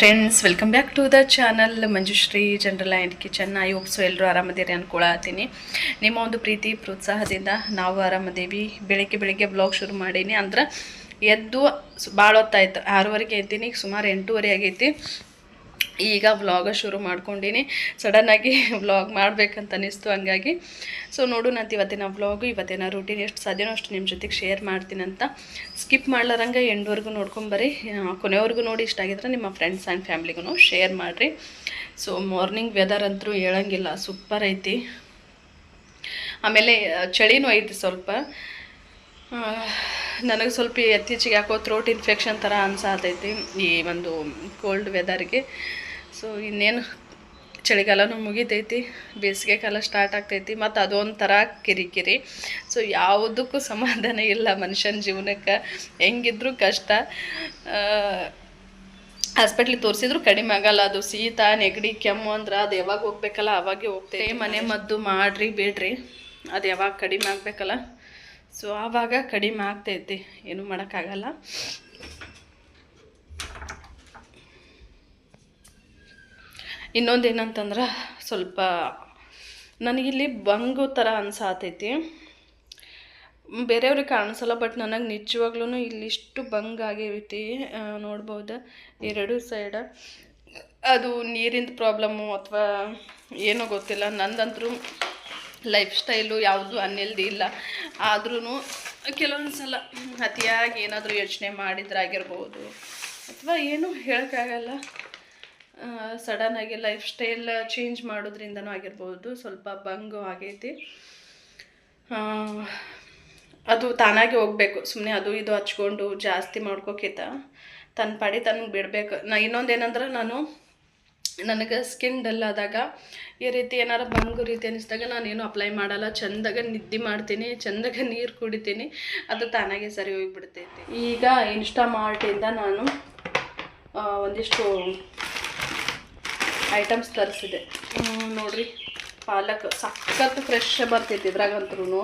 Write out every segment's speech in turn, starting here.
Friends welcome back to the channel Manjushree general and kitchen I hope so ಎಲ್ಲರೂ ಆರಾಮದೇರಿ ಅನ್ಕೊಳತ್ತೀನಿ. ನಿಮ್ಮ ಒಂದು ಪ್ರೀತಿ, ಪ್ರೋತ್ಸಾಹದಿಂದ ನಾವು ಆರಾಮದೇವಿ. ಬೆಳಗ್ಗೆ ಬೆಳಗ್ಗೆ ಬ್ಲಾಗ್ ಶುರು ಮಾಡೀನಿ. ಅಂದ್ರೆ ಎದ್ದು ಭಾಳ ಹೊತ್ತಾಯ್ತು ಆರೂವರೆಗೆ ಎದ್ದೀನಿ. ಈಗ ಸುಮಾರು ಎಂಟೂವರೆ ಆಗೈತಿ. ಈಗ ವ್ಲಾಗ ಶುರು ಮಾಡ್ಕೊಂಡಿನಿ. ಸಡನ್ನಾಗಿ ವ್ಲಾಗ್ ಮಾಡಬೇಕಂತ ಅನಿಸ್ತು ಹಂಗಾಗಿ. ಸೊ ನೋಡು, ನಾನು ಇವತ್ತಿನ ವ್ಲಾಗು ಇವತ್ತಿನ ರೂಟೀನ್ ಎಷ್ಟು ಸಾಧ್ಯನೋ ಅಷ್ಟು ನಿಮ್ಮ ಜೊತೆಗೆ ಶೇರ್ ಮಾಡ್ತೀನಿ ಅಂತ. ಸ್ಕಿಪ್ ಮಾಡ್ಲಾರಂಗೆ ಎಂಡ್ವರೆಗೂ ನೋಡ್ಕೊಂಬರಿ ಕೊನೆವರೆಗೂ ನೋಡಿ, ಇಷ್ಟ ಆಗಿದ್ರೆ ನಿಮ್ಮ ಫ್ರೆಂಡ್ಸ್ ಆ್ಯಂಡ್ ಫ್ಯಾಮ್ಲಿಗೂ ಶೇರ್ ಮಾಡಿರಿ. ಸೊ ಮಾರ್ನಿಂಗ್ ವೆದರ್ ಅಂತೂ ಹೇಳಂಗಿಲ್ಲ ಸೂಪರ್ ಐತಿ. ಆಮೇಲೆ ಚಳಿನೂ ಐತಿ ಸ್ವಲ್ಪ. ನನಗೆ ಸ್ವಲ್ಪ ಇತ್ತೀಚೆಗೆ ಯಾಕೋ ಥ್ರೋಟ್ ಇನ್ಫೆಕ್ಷನ್ ಥರ ಅನ್ಸಾತೈತಿ ಈ ಒಂದು ಕೋಲ್ಡ್ ವೆದರ್ಗೆ ಸೊ ಇನ್ನೇನು ಚಳಿಗಾಲನೂ ಮುಗಿತೈತಿ ಬೇಸಿಗೆ ಕಾಲ ಸ್ಟಾರ್ಟ್ ಆಗ್ತೈತಿ ಮತ್ತು ಅದೊಂಥರ ಥರ ಕಿರಿಕಿರಿ. ಸೊ ಯಾವುದಕ್ಕೂ ಸಮಾಧಾನ ಇಲ್ಲ ಮನುಷ್ಯನ ಜೀವನಕ್ಕೆ. ಹೆಂಗಿದ್ರೂ ಕಷ್ಟ. ಹಾಸ್ಪಿಟ್ಲ್ ತೋರಿಸಿದ್ರು ಕಡಿಮೆ ಆಗಲ್ಲ. ಅದು ಶೀತ ನೆಗಡಿ ಕೆಮ್ಮು ಅಂದ್ರೆ ಅದು ಯಾವಾಗ ಹೋಗ್ಬೇಕಲ್ಲ ಅವಾಗೆ ಹೋಗ್ತೇವೆ ಮನೆ ಮದ್ದು ಮಾಡ್ರಿ ಬೇಡ್ರಿ. ಅದು ಯಾವಾಗ ಕಡಿಮೆ ಆಗಬೇಕಲ್ಲ. ಸೊ ಆವಾಗ ಕಡಿಮೆ ಆಗ್ತೈತಿ. ಏನು ಮಾಡೋಕ್ಕಾಗಲ್ಲ. ಇನ್ನೊಂದು ಏನಂತಂದ್ರೆ, ಸ್ವಲ್ಪ ನನಗಿಲ್ಲಿ ಬಂಗು ಥರ ಅನ್ಸಾತೈತಿ. ಬೇರೆಯವ್ರಿಗೆ ಕಾಣಿಸಲ್ಲ, ಬಟ್ ನನಗೆ ನಿಜವಾಗ್ಲೂ ಇಲ್ಲಿಷ್ಟು ಬಂಗ್ ಆಗೈತಿ ನೋಡ್ಬೋದು. ಎರಡು ಸೈಡ ಅದು ನೀರಿನ ಪ್ರಾಬ್ಲಮ್ಮು ಅಥವಾ ಏನೋ ಗೊತ್ತಿಲ್ಲ. ನಂದಂತರೂ ಲೈಫ್ ಸ್ಟೈಲು ಯಾವುದು ಅನ್ನಿಲ್ದಿ ಇಲ್ಲ. ಆದ್ರೂ ಕೆಲವೊಂದು ಸಲ ಅತಿಯಾಗಿ ಏನಾದರೂ ಯೋಚನೆ ಮಾಡಿದ್ರಾಗಿರ್ಬೋದು. ಅಥವಾ ಏನೂ ಹೇಳೋಕ್ಕಾಗಲ್ಲ. ಸಡನ್ನಾಗಿ ಲೈಫ್ ಸ್ಟೈಲ್ ಚೇಂಜ್ ಮಾಡೋದ್ರಿಂದನೂ ಆಗಿರ್ಬೋದು, ಸ್ವಲ್ಪ ಬಂಗು ಆಗೈತಿ. ಅದು ತಾನಾಗೆ ಹೋಗ್ಬೇಕು. ಸುಮ್ಮನೆ ಅದು ಇದು ಹಚ್ಕೊಂಡು ಜಾಸ್ತಿ ಮಾಡ್ಕೋಕಿತ ತನ್ನ ಪಾಡಿ ತನಗೆ ಬಿಡಬೇಕು. ನಾ, ಇನ್ನೊಂದೇನಂದ್ರೆ ನಾನು ನನಗೆ ಸ್ಕಿನ್ ಡಲ್ ಆದಾಗ ಈ ರೀತಿ ಏನಾರ ಬಂಗು ರೀತಿ ಅನ್ನಿಸಿದಾಗ ನಾನೇನು ಅಪ್ಲೈ ಮಾಡಲ್ಲ. ಚಂದಾಗ ನಿದ್ದೆ ಮಾಡ್ತೀನಿ, ಚಂದಾಗ ನೀರು ಕುಡಿತೀನಿ, ಅದು ತಾನಾಗೆ ಸರಿ ಹೋಗಿಬಿಡ್ತೈತಿ. ಈಗ ಇನ್ಸ್ಟಾ ಮಾರ್ಟಿಂದ ನಾನು ಒಂದಿಷ್ಟು ಐಟಮ್ಸ್ ತರಿಸಿದೆ. ನೋಡ್ರಿ, ಪಾಲಕ್ ಸಖತ್ ಫ್ರೆಶ್ ಬರ್ತೈತಿ ಇದ್ರಾಗಂತೂ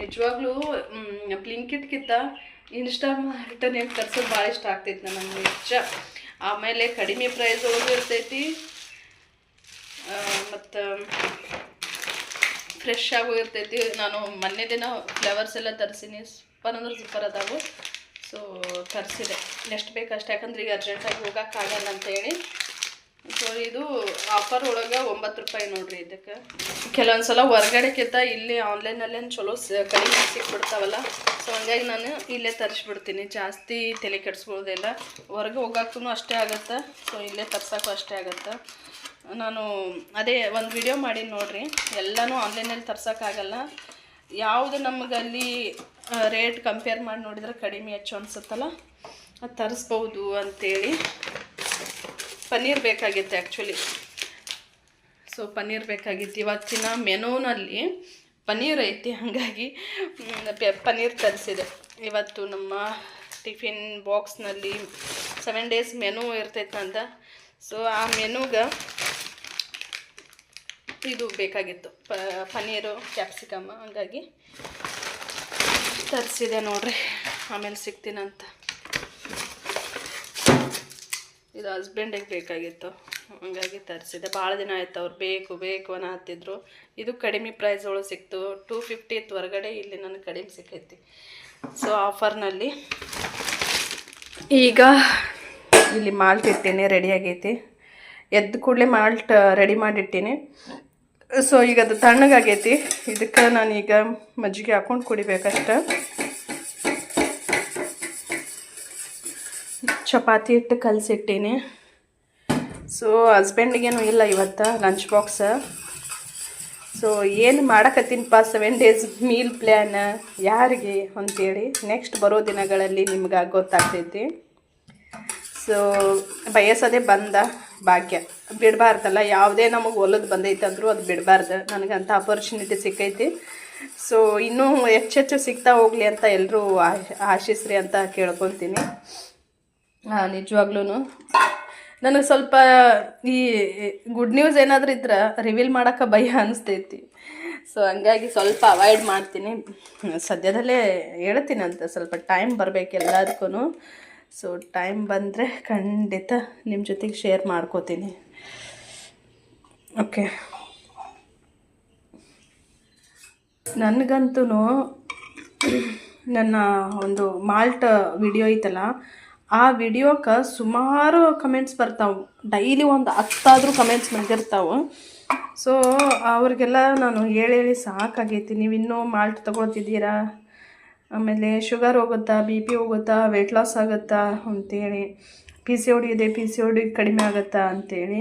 ನಿಜವಾಗ್ಲೂ ಬ್ಲಿಂಕಿಟ್ಕಿಂತ ಇನ್ಸ್ಟಾಮಾರ್ಟನ್ ಹೆಂಗೆ ತರ್ಸೋದು ಭಾಳ ಇಷ್ಟ ಆಗ್ತೈತಿ ನನಗೆ ನಿಜ. ಆಮೇಲೆ ಕಡಿಮೆ ಪ್ರೈಸ್ ಒಳಗೂ ಇರ್ತೈತಿ. ಮತ್ತು ಫ್ರೆಶ್ ಆಗು ಇರ್ತೈತಿ. ನಾನು ಮೊನ್ನೆ ದಿನ ಫ್ಲವರ್ಸ್ ಎಲ್ಲ ತರಿಸೀನಿ. ಸೂಪರ್ ಅಂದ್ರೆ ಸೂಪರ್ ಅದಾವು. ಸೊ ತರಿಸಿದೆ. ಎಷ್ಟು ಬೇಕು ಅಷ್ಟು ಯಾಕಂದ್ರೆ ಈಗ ಅರ್ಜೆಂಟಾಗಿ ಹೋಗೋಕ್ಕಾಗಲ್ಲ ಅಂತೇಳಿ. ಸೊ ಇದು ಆಫರ್ ಒಳಗೆ ಒಂಬತ್ತು ರೂಪಾಯಿ ನೋಡ್ರಿ ಇದಕ್ಕೆ. ಕೆಲವೊಂದು ಸಲ ಹೊರ್ಗಡೆಕ್ಕಿಂತ ಇಲ್ಲಿ ಆನ್ಲೈನಲ್ಲೇ ಚಲೋ ಕಡಿಮೆ ಸಿಕ್ಬಿಡ್ತಾವಲ್ಲ. ಸೊ ಹಂಗಾಗಿ ನಾನು ಇಲ್ಲೇ ತರಿಸ್ಬಿಡ್ತೀನಿ. ಜಾಸ್ತಿ ತಲೆ ಕೆಡಿಸ್ಬೋದಿಲ್ಲ ಹೊರಗೆ ಹೋಗೋಕ್ಕೂ ಅಷ್ಟೇ ಆಗುತ್ತೆ. ಸೊ ಇಲ್ಲೇ ತರ್ಸೋಕ್ಕೂ ಅಷ್ಟೇ ಆಗುತ್ತೆ. ನಾನು ಅದೇ ಒಂದು ವಿಡಿಯೋ ಮಾಡಿ ನೋಡಿರಿ. ಎಲ್ಲನೂ ಆನ್ಲೈನಲ್ಲಿ ತರ್ಸೋಕ್ಕಾಗಲ್ಲ ಯಾವುದು ನಮಗಲ್ಲಿ ರೇಟ್ ಕಂಪೇರ್ ಮಾಡಿ ನೋಡಿದ್ರೆ ಕಡಿಮೆ ಹೆಚ್ಚು ಅನಿಸುತ್ತಲ್ಲ? ಅದು ತರಿಸ್ಬೋದು ಅಂತೇಳಿ. ಪನ್ನೀರ್ ಬೇಕಾಗಿತ್ತು ಆ್ಯಕ್ಚುಲಿ ಸೊ ಪನ್ನೀರ್ ಬೇಕಾಗಿತ್ತು. ಇವತ್ತಿನ ಮೆನೂನಲ್ಲಿ ಪನ್ನೀರ್ ಐತಿ. ಹಾಗಾಗಿ ಪನ್ನೀರ್ ತರಿಸಿದೆ. ಇವತ್ತು ನಮ್ಮ ಟಿಫಿನ್ ಬಾಕ್ಸ್ನಲ್ಲಿ ಸೆವೆನ್ ಡೇಸ್ ಮೆನು ಇರ್ತೈತಂತ. ಸೊ ಆ ಮೆನುಗೆ ಇದು ಬೇಕಾಗಿತ್ತು. ಪ, ಪನ್ನೀರು, ಕ್ಯಾಪ್ಸಿಕಮ್. ಹಂಗಾಗಿ ತರಿಸಿದೆ ನೋಡ್ರಿ. ಆಮೇಲೆ ಸಿಗ್ತೀನಂತ. ಇದು ಹಸ್ಬೆಂಡಿಗೆ ಬೇಕಾಗಿತ್ತು. ಹಂಗಾಗಿ ತರಿಸಿದೆ. ಭಾಳ ದಿನ ಆಯ್ತು ಅವ್ರು ಬೇಕು ಬೇಕು ಅನ್ನೋ ಹತ್ತಿದ್ರು. ಇದು ಕಡಿಮೆ ಪ್ರೈಸ್ ಒಳಗೆ ಸಿಕ್ತು. ಟೂ ಫಿಫ್ಟಿ ಹೊರಗಡೆ ಇಲ್ಲಿ ನನಗೆ ಕಡಿಮೆ ಸಿಕ್ಕೈತಿ. ಸೊ ಆಫರ್ನಲ್ಲಿ ಈಗ ಇಲ್ಲಿ ಮಾಲ್ಟ್ ಇಟ್ಟೀನಿ ರೆಡಿ ಆಗೈತಿ. ಎದ್ದ ಕೂಡಲೇ ಮಾಲ್ಟ್ ರೆಡಿ ಮಾಡಿಟ್ಟೀನಿ. ಸೊ ಈಗ ಅದು ತಣ್ಣಗಾಗೈತಿ. ಇದಕ್ಕೆ ನಾನೀಗ ಮಜ್ಜಿಗೆ ಹಾಕೊಂಡು ಕುಡಿಬೇಕಷ್ಟೆ. ಚಪಾತಿ ಇಟ್ಟು ಕಲಸಿಟ್ಟೀನಿ. ಸೊ ಹಸ್ಬೆಂಡಿಗೇನು ಇಲ್ಲ ಇವತ್ತು ಲಂಚ್ ಬಾಕ್ಸ ಸೊ ಏನು ಮಾಡಕತ್ತೀನಪ್ಪ ಸೆವೆನ್ ಡೇಸ್ ಮೀಲ್ ಪ್ಲ್ಯಾನ್ ಯಾರಿಗೆ ಅಂತೇಳಿ ನೆಕ್ಸ್ಟ್ ಬರೋ ದಿನಗಳಲ್ಲಿ ನಿಮ್ಗೆ ಗೊತ್ತಾಗ್ತೈತಿ. ಸೊ ಬಯಸೋದೇ ಬಂದ ಭಾಗ್ಯ. ಬಿಡಬಾರ್ದಲ್ಲ, ಯಾವುದೇ ನಮಗೆ ಒಲದು ಬಂದೈತೆ ಅಂದರೂ ಅದು ಬಿಡಬಾರ್ದು. ನನಗಂಥ ಅಪರ್ಚುನಿಟಿ ಸಿಕ್ಕೈತಿ. ಸೊ ಇನ್ನೂ ಹೆಚ್ಚೆಚ್ಚು ಸಿಗ್ತಾ ಹೋಗಲಿ ಅಂತ ಎಲ್ಲರೂ ಆಶಿಸ್ರಿ ಅಂತ ಕೇಳ್ಕೊತೀನಿ. ನಿಜವಾಗ್ಲೂ ನನಗೆ ಸ್ವಲ್ಪ ಈ ಗುಡ್ ನ್ಯೂಸ್ ಏನಾದರೂ ಇದ್ರೆ ರಿವೀಲ್ ಮಾಡೋಕೆ ಭಯ ಅನಿಸ್ತೈತಿ. ಸೊ ಹಂಗಾಗಿ ಸ್ವಲ್ಪ ಅವಾಯ್ಡ್ ಮಾಡ್ತೀನಿ. ಸದ್ಯದಲ್ಲೇ ಹೇಳ್ತೀನಿ ಅಂತ, ಸ್ವಲ್ಪ ಟೈಮ್ ಬರಬೇಕು ಎಲ್ಲದಕ್ಕೂ ಸೊ ಟೈಮ್ ಬಂದರೆ ಖಂಡಿತ ನಿಮ್ಮ ಜೊತೆಗೆ ಶೇರ್ ಮಾಡ್ಕೋತೀನಿ. ಓಕೆ ನನಗಂತೂ ನನ್ನ ಒಂದು ಮಾಲ್ಟ್ ವಿಡಿಯೋ ಐತಲ್ಲ ಆ ವಿಡಿಯೋಕ್ಕೆ ಸುಮಾರು ಕಮೆಂಟ್ಸ್ ಬರ್ತಾವೆ. ಡೈಲಿ ಒಂದು ಹತ್ತಾದರೂ ಕಮೆಂಟ್ಸ್ ಬಂದಿರ್ತಾವೆ. ಸೊ ಅವ್ರಿಗೆಲ್ಲ ನಾನು ಹೇಳಿ ಹೇಳಿ ಸಾಕಾಗೈತಿ. ನೀವು ಇನ್ನೂ ಮಾಲ್ಟ್ ತೊಗೊಳ್ತಿದ್ದೀರಾ? ಆಮೇಲೆ ಶುಗರ್ ಹೋಗುತ್ತಾ ಬಿ ಪಿ ಹೋಗುತ್ತಾ ವೆಯ್ಟ್ ಲಾಸ್ ಆಗುತ್ತಾ ಅಂತೇಳಿ. ಪಿ ಸಿ ಡಿ ಇದೆ ಪಿ ಸಿ ಡಿ ಕಡಿಮೆ ಆಗುತ್ತಾ ಅಂತೇಳಿ.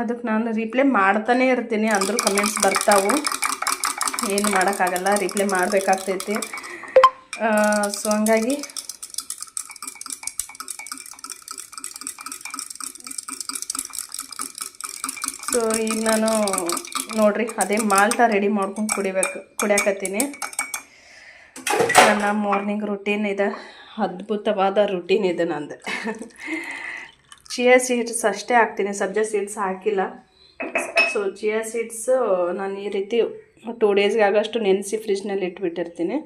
ಅದಕ್ಕೆ ನಾನು ರಿಪ್ಲೈ ಮಾಡ್ತಾನೇ ಇರ್ತೀನಿ. ಅಂದರೂ ಕಮೆಂಟ್ಸ್ ಬರ್ತಾವೆ. ಏನು ಮಾಡೋಕ್ಕಾಗಲ್ಲ. ರಿಪ್ಲೈ ಮಾಡಬೇಕಾಗ್ತೈತಿ. ಸೊ ಹಂಗಾಗಿ ಸೊ ಈಗ ನಾನು ನೋಡ್ರಿ, ಅದೇ ಮಾಲ್ಟ ರೆಡಿ ಮಾಡ್ಕೊಂಡು ಕುಡಿಬೇಕು, ಕುಡಿಯಾಕತ್ತೀನಿ. ನನ್ನ ಮಾರ್ನಿಂಗ್ ರುಟೀನ್ ಇದೆ, ಅದ್ಭುತವಾದ ರುಟೀನ್ ಇದೆ ನಂದು. ಚಿಯಾ ಸೀಡ್ಸ್ ಅಷ್ಟೇ ಹಾಕ್ತೀನಿ ಸಬ್ಜಾ ಸೀಡ್ಸ್ ಹಾಕಿಲ್ಲ. ಸೊ ಚಿಯಾ ಸೀಡ್ಸು ನಾನು ಈ ರೀತಿ ಟೂ ಡೇಸ್ಗೆ ಆಗೋಷ್ಟು ನೆನೆಸಿ ಫ್ರಿಜ್ನಲ್ಲಿ ಇಟ್ಬಿಟ್ಟಿರ್ತೀನಿ.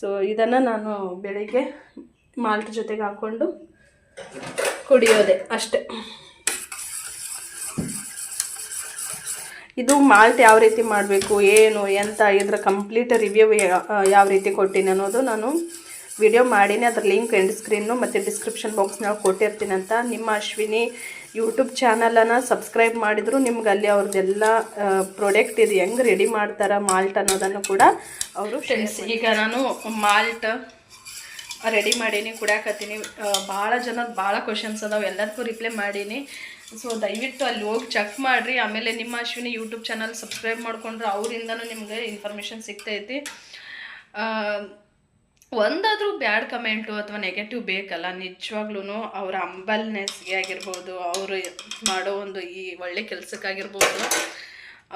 ಸೊ ಇದನ್ನು ನಾನು ಬೆಳಿಗ್ಗೆ ಮಾಲ್ಟ್ ಜೊತೆಗೆ ಹಾಕ್ಕೊಂಡು ಕುಡಿಯೋದೆ ಅಷ್ಟೆ. ಇದು ಮಾಲ್ಟ್ ಯಾವ ರೀತಿ ಮಾಡಬೇಕು ಏನು ಎಂತ ಇದರ ಕಂಪ್ಲೀಟ್ ರಿವ್ಯೂ ಯಾವ ರೀತಿ ಕೊಟ್ಟಿನಿ ಅನ್ನೋದು ನಾನು ವಿಡಿಯೋ ಮಾಡೀನಿ. ಅದ್ರ ಲಿಂಕ್ ಎಂಡ್ ಸ್ಕ್ರೀನು ಮತ್ತು ಡಿಸ್ಕ್ರಿಪ್ಷನ್ ಬಾಕ್ಸ್ನಾಗ ಕೊಟ್ಟಿರ್ತೀನಿ ಅಂತ. ನಿಮ್ಮ ಅಶ್ವಿನಿ ಯೂಟ್ಯೂಬ್ ಚಾನಲನ್ನು ಸಬ್ಸ್ಕ್ರೈಬ್ ಮಾಡಿದ್ರು ನಿಮ್ಗೆ ಅಲ್ಲಿ ಅವ್ರದ್ದೆಲ್ಲ ಪ್ರಾಡಕ್ಟ್ ಇದು ಹೆಂಗೆ ರೆಡಿ ಮಾಡ್ತಾರೆ ಮಾಲ್ಟ್ ಅನ್ನೋದನ್ನು ಕೂಡ ಅವರು ಫ್ರೆಂಡ್ಸ್ ಈಗ ನಾನು ಮಾಲ್ಟ್ ರೆಡಿ ಮಾಡೀನಿ ಕುಡಿಯಾಕತ್ತೀನಿ. ಭಾಳ ಜನದ ಭಾಳ ಕ್ವಶನ್ಸ್ ಅದಾವೆ. ಎಲ್ಲದಕ್ಕೂ ರಿಪ್ಲೈ ಮಾಡೀನಿ. ಸೊ ದಯವಿಟ್ಟು ಅಲ್ಲಿ ಹೋಗಿ ಚೆಕ್ ಮಾಡಿರಿ. ಆಮೇಲೆ ನಿಮ್ಮ ಅಶ್ವಿನಿ ಯೂಟ್ಯೂಬ್ ಚಾನಲ್ ಸಬ್ಸ್ಕ್ರೈಬ್ ಮಾಡ್ಕೊಂಡ್ರೆ ಅವರಿಂದನೂ ನಿಮಗೆ ಇನ್ಫಾರ್ಮೇಷನ್ ಸಿಗ್ತೈತಿ. ಒಂದಾದರೂ ಬ್ಯಾಡ್ ಕಮೆಂಟು ಅಥವಾ ನೆಗೆಟಿವ್ ಬೇಕಲ್ಲ ನಿಜವಾಗ್ಲೂ ಅವರ ಅಂಬಲ್ನೆಸ್ಗೆ ಆಗಿರ್ಬೋದು, ಅವರು ಮಾಡೋ ಒಂದು ಈ ಒಳ್ಳೆ ಕೆಲಸಕ್ಕಾಗಿರ್ಬೋದು,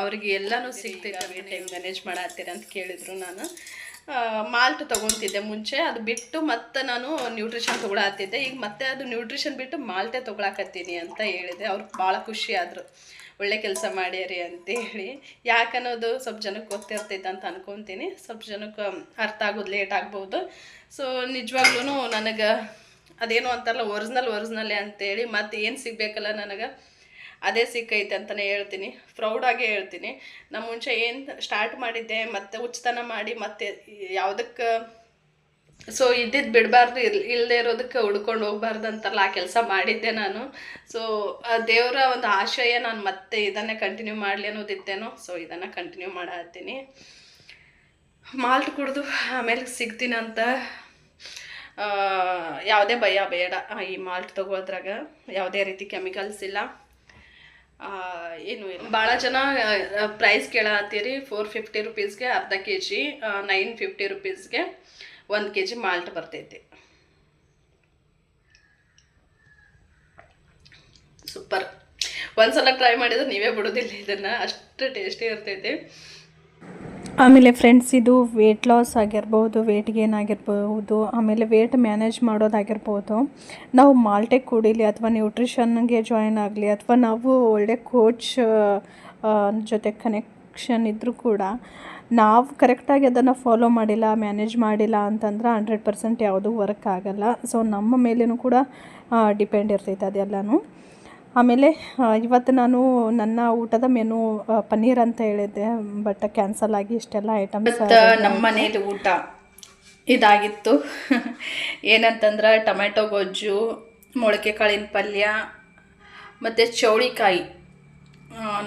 ಅವ್ರಿಗೆ ಎಲ್ಲನೂ ಸಿಗ್ತೈತೆ. ಟೈಮ್ ಮ್ಯಾನೇಜ್ ಮಾಡತ್ತೀರ ಅಂತ ಕೇಳಿದ್ರು ನಾನು. ಮಾಲ್ಟ್ ತೊಗೊತಿದ್ದೆ ಮುಂಚೆ. ಅದು ಬಿಟ್ಟು ಮತ್ತೆ ನಾನು ನ್ಯೂಟ್ರಿಷನ್ ತೊಗೊಳತ್ತಿದ್ದೆ ಈಗ ಮತ್ತೆ ಅದು ನ್ಯೂಟ್ರಿಷನ್ ಬಿಟ್ಟು ಮಾಲ್ಟೇ ತೊಗೊಳಕತ್ತೀನಿ ಅಂತ ಹೇಳಿದೆ. ಅವ್ರು ಭಾಳ ಖುಷಿ ಆದರು. ಒಳ್ಳೆ ಕೆಲಸ ಮಾಡ್ಯಾರಿ ಅಂತೇಳಿ ಯಾಕನ್ನೋದು ಸ್ವಲ್ಪ ಜನಕ್ಕೆ ಗೊತ್ತಿರ್ತೈತೆ ಅಂತ ಅನ್ಕೊತೀನಿ. ಸ್ವಲ್ಪ ಜನಕ್ಕೆ ಅರ್ಥ ಆಗೋದು ಲೇಟ್ ಆಗ್ಬೋದು. ಸೊ ನಿಜವಾಗ್ಲೂ ನನಗೆ ಅದೇನು ಅಂತಾರಲ್ಲ ಒರಿಜಿನಲ್ ಒರಿಜಿನಲ್ಲೇ ಅಂತೇಳಿ ಮತ್ತೆ ಏನು ಸಿಗಬೇಕಲ್ಲ ನನಗೆ. ಅದೇ ಸಿಕ್ಕೈತೆ ಅಂತಲೇ ಹೇಳ್ತೀನಿ. ಪ್ರೌಡಾಗೆ ಹೇಳ್ತೀನಿ. ನಮ್ಮ ಮುಂಚೆ ಏನು ಸ್ಟಾರ್ಟ್ ಮಾಡಿದ್ದೆ ಮತ್ತೆ ಉಚಿತನ ಮಾಡಿ ಮತ್ತೆ ಯಾವುದಕ್ಕೆ ಸೊ ಇದ್ದಿದ್ದು ಬಿಡಬಾರ್ದು ಇಲ್ ಇಲ್ಲದೆ ಇರೋದಕ್ಕೆ ಹುಡ್ಕೊಂಡು ಹೋಗ್ಬಾರ್ದು ಅಂತಲ್ಲ ಆ ಕೆಲಸ ಮಾಡಿದ್ದೆ ನಾನು. ಸೊ ದೇವರ ಒಂದು ಆಶಯ ನಾನು ಮತ್ತೆ ಇದನ್ನೇ ಕಂಟಿನ್ಯೂ ಮಾಡಲಿ ಅನ್ನೋದಿದ್ದೇನೋ ಸೊ ಇದನ್ನು ಕಂಟಿನ್ಯೂ ಮಾಡತ್ತೀನಿ. ಮಾಲ್ಟ್ ಕುಡಿದು ಆಮೇಲೆ ಸಿಗ್ತೀನಂತ ಆ, ಯಾವುದೇ ಭಯ ಬೇಡ. ಈ ಮಾಲ್ಟ್ ತಗೊಳೋದ್ರಾಗ ಯಾವುದೇ ರೀತಿ ಕೆಮಿಕಲ್ಸ್ ಇಲ್ಲ. ಆ, ಏನು ಭಾಳ ಜನ ಪ್ರೈಸ್ ಕೇಳತ್ತೀರಿ. ಫೋರ್ ಫಿಫ್ಟಿ ರುಪೀಸ್ಗೆ ಅರ್ಧ ಕೆ ಜಿ ನೈನ್ ಫಿಫ್ಟಿ ರುಪೀಸ್ಗೆ ಒಂದು ಕೆ ಜಿ ಮಾಲ್ಟ್ ಬರ್ತೈತಿ. ಸೂಪರ್ ಒಂದ್ಸಲ ಟ್ರೈ ಮಾಡಿದ್ರೆ ನೀವೇ ಬಿಡೋದಿಲ್ಲ ಇದನ್ನು. ಅಷ್ಟು ಟೇಸ್ಟಿ ಇರ್ತೈತಿ. ಆಮೇಲೆ ಫ್ರೆಂಡ್ಸ್ ಇದು ವೇಟ್ ಲಾಸ್ ಆಗಿರ್ಬೋದು ವೇಟ್ ಗೇನ್ ಆಗಿರ್ಬೋದು, ಆಮೇಲೆ ವೇಟ್ ಮ್ಯಾನೇಜ್ ಮಾಡೋದಾಗಿರ್ಬೋದು. ನಾವು ಮಾಲ್ಟೆ ಕುಡೀಲಿ ಅಥವಾ ನ್ಯೂಟ್ರಿಷನ್ಗೆ ಜಾಯಿನ್ ಆಗಲಿ ಅಥವಾ ನಾವು ಒಳ್ಳೆ ಕೋಚ್ ಜೊತೆ ಕನೆಕ್ಷನ್ ಇದ್ದರೂ ಕೂಡ ನಾವು ಕರೆಕ್ಟಾಗಿ ಅದನ್ನು ಫಾಲೋ ಮಾಡಿಲ್ಲ ಮ್ಯಾನೇಜ್ ಮಾಡಿಲ್ಲ ಅಂತಂದ್ರೆ ಹಂಡ್ರೆಡ್ ಪರ್ಸೆಂಟ್ ಯಾವುದೂ ವರ್ಕ್ ಆಗಲ್ಲ. ಸೊ ನಮ್ಮ ಮೇಲೇನೂ ಕೂಡ ಡಿಪೆಂಡ್ ಇರ್ತೈತೆ ಅದೆಲ್ಲನೂ. ಆಮೇಲೆ ಇವತ್ತು ನಾನು ನನ್ನ ಊಟದ ಮೆನು ಪನ್ನೀರ್ ಅಂತ ಹೇಳಿದ್ದೆ ಬಟ್ ಕ್ಯಾನ್ಸಲ್ ಆಗಿ ಇಷ್ಟೆಲ್ಲ ಐಟಮ್ಸ್ ನಮ್ಮ ಮನೇಲಿ ಊಟ ಇದಾಗಿತ್ತು. ಏನಂತಂದ್ರೆ ಟೊಮೆಟೊ ಗೊಜ್ಜು ಮೊಳಕೆ ಕಾಳಿನ ಪಲ್ಯ ಮತ್ತು ಚೌಳಿಕಾಯಿ.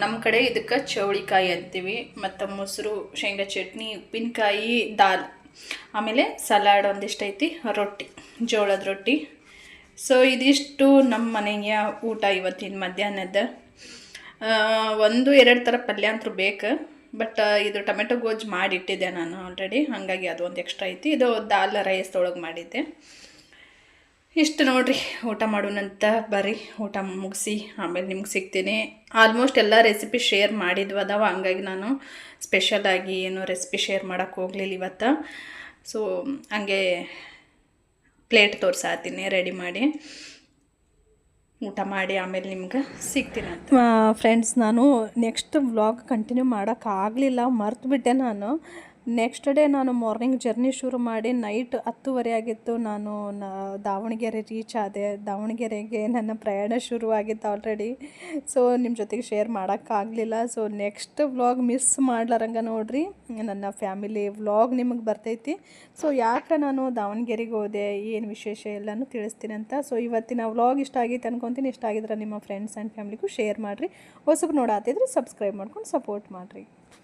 ನಮ್ಮ ಕಡೆ ಇದಕ್ಕೆ ಚೌಳಿಕಾಯಿ ಅಂತೀವಿ ಮತ್ತು ಮೊಸರು ಶೇಂಗಾ ಚಟ್ನಿ ಉಪ್ಪಿನಕಾಯಿ ದಾಲ್. ಆಮೇಲೆ ಸಲಾಡ್ ಒಂದಿಷ್ಟು ಐತಿ ರೊಟ್ಟಿ ಜೋಳದ ರೊಟ್ಟಿ. ಸೊ ಇದಿಷ್ಟು ನಮ್ಮ ಮನೆಯ ಊಟ ಇವತ್ತಿನ ಮಧ್ಯಾಹ್ನದ. ಒಂದು ಎರಡು ಥರ ಪಲ್ಯ ಅಂತೂ ಬೇಕು, ಬಟ್ ಇದು ಟೊಮೆಟೊ ಗೊಜ್ಜು ಮಾಡಿಟ್ಟಿದ್ದೆ ನಾನು ಆಲ್ರೆಡಿ ಹಾಗಾಗಿ ಅದು ಒಂದು ಎಕ್ಸ್ಟ್ರಾ ಐತಿ. ಇದು ದಾಲ್ ರೈಸ್ ಒಳಗೆ ಮಾಡಿದ್ದೆ. ಇಷ್ಟು ನೋಡಿರಿ, ಊಟ ಮಾಡೋಣಂತ ಬರ್ರಿ, ಊಟ ಮುಗಿಸಿ, ಆಮೇಲೆ ನಿಮ್ಗೆ ಸಿಗ್ತೀನಿ. ಆಲ್ಮೋಸ್ಟ್ ಎಲ್ಲ ರೆಸಿಪಿ ಶೇರ್ ಮಾಡಿದ್ವು ಅದಾವ, ಹಂಗಾಗಿ ನಾನು ಸ್ಪೆಷಲಾಗಿ ಏನು ರೆಸಿಪಿ ಶೇರ್ ಮಾಡೋಕ್ಕೆ ಹೋಗಲಿಲ್ಲ ಇವತ್ತು. ಸೊ ಹಂಗೆ ಪ್ಲೇಟ್ ತೋರ್ಸಾತೀನಿ ರೆಡಿ ಮಾಡಿ. ಊಟ ಮಾಡಿ, ಆಮೇಲೆ ನಿಮ್ಗೆ ಸಿಗ್ತೀನಿ ಫ್ರೆಂಡ್ಸ್ ನಾನು ನೆಕ್ಸ್ಟ್ ವ್ಲಾಗ್ ಕಂಟಿನ್ಯೂ ಮಾಡೋಕ್ಕಾಗಲಿಲ್ಲ ಮರ್ತು ಬಿಟ್ಟೆ ನಾನು. ನೆಕ್ಸ್ಟ್ ಡೇ ನಾನು ಮಾರ್ನಿಂಗ್ ಜರ್ನಿ ಶುರು ಮಾಡಿ ನೈಟ್ ಹತ್ತುವರೆ ಆಗಿತ್ತು. ನಾನು ದಾವಣಗೆರೆ ರೀಚ್ ಆದೆ. ದಾವಣಗೆರೆಗೆ ನನ್ನ ಪ್ರಯಾಣ ಶುರುವಾಗಿತ್ತು ಆಲ್ರೆಡಿ ಸೊ ನಿಮ್ಮ ಜೊತೆಗೆ ಶೇರ್ ಮಾಡೋಕ್ಕಾಗಲಿಲ್ಲ. ಸೊ ನೆಕ್ಸ್ಟ್ ವ್ಲಾಗ್ ಮಿಸ್ ಮಾಡ್ಲಾರಂಗ ನೋಡ್ರಿ. ನನ್ನ ಫ್ಯಾಮಿಲಿ ವ್ಲಾಗ್ ನಿಮಗೆ ಬರ್ತೈತಿ. ಸೊ ಯಾಕೆ ನಾನು ದಾವಣಗೆರೆಗೆ ಹೋದೆ, ಏನು ವಿಶೇಷ ಎಲ್ಲನೂ ತಿಳಿಸ್ತೀನಿ ಅಂತ. ಸೊ ಇವತ್ತಿನ ವ್ಲಾಗ್ ಇಷ್ಟ ಆಗಿತ್ತು ಅನ್ಕೊತೀನಿ. ಇಷ್ಟ ಆಗಿದ್ರೆ ನಿಮ್ಮ ಫ್ರೆಂಡ್ಸ್ ಆ್ಯಂಡ್ ಫ್ಯಾಮಿಲಿಗೂ ಶೇರ್ ಮಾಡಿರಿ. ಹೊಸಬ್ರು ನೋಡಾತಿದ್ರೆ ಸಬ್ಸ್ಕ್ರೈಬ್ ಮಾಡ್ಕೊಂಡು ಸಪೋರ್ಟ್ ಮಾಡಿರಿ.